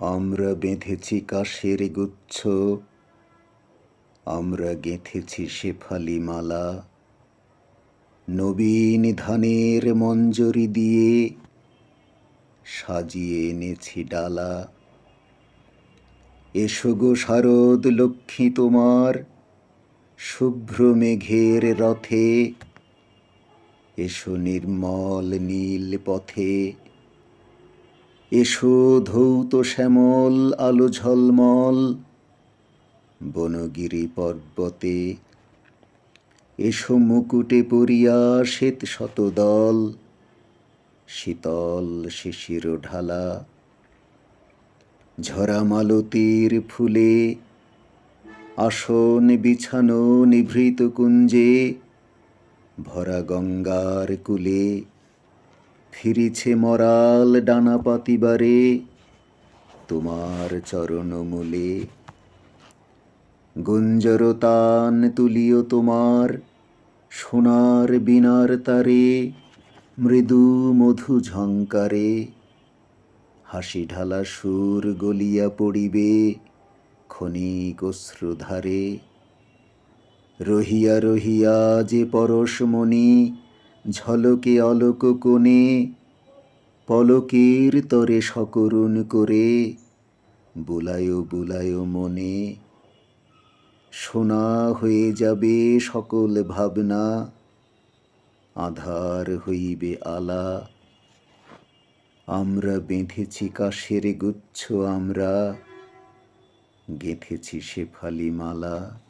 আমরা বেঁধেছি কাশের গুচ্ছ, আমরা গেঁথেছি শেফালি মালা। নবীন ধানের মঞ্জরি দিয়ে সাজিয়ে এনেছি ডালা। এসো গো শারদ লক্ষ্মী তোমার, শুভ্র মেঘের রথে। এসো নির্মল নীল পথে। এসো ধৌত শ্যামল, আলো ঝলমল। বনগিরি পর্বতে এসো মুকুটে পরিয়া শ্বেত শতদল, শীতল শিশির ঢালা। ঝরা মালতীর ফুলে আসন বিছানো নিভৃত কুঞ্জে, ভরা গঙ্গার কুলে ফিরিছে মরাল ডানা পাতিবারে, তোমার চরণমূলে গুঞ্জর তান তুলিও তোমার সোনার বিনার তারে, মৃদু মধু ঝঙ্কারে। হাসি ঢালা সুর গলিয়া পড়িবে ক্ষণিক অশ্রুধারে। রহিয়া রহিয়া যে পরশমণি ঝলকে অলোক কোণে, পলকের তরে সকরুণ করে, বুলায় বুলায় মনে। সোনা হয়ে যাবে সকল ভাবনা, আধার হইবে আলা। আমরা বেঁধেছি কাশের গুচ্ছ আমরা, গেঁথেছি শেফালি মালা।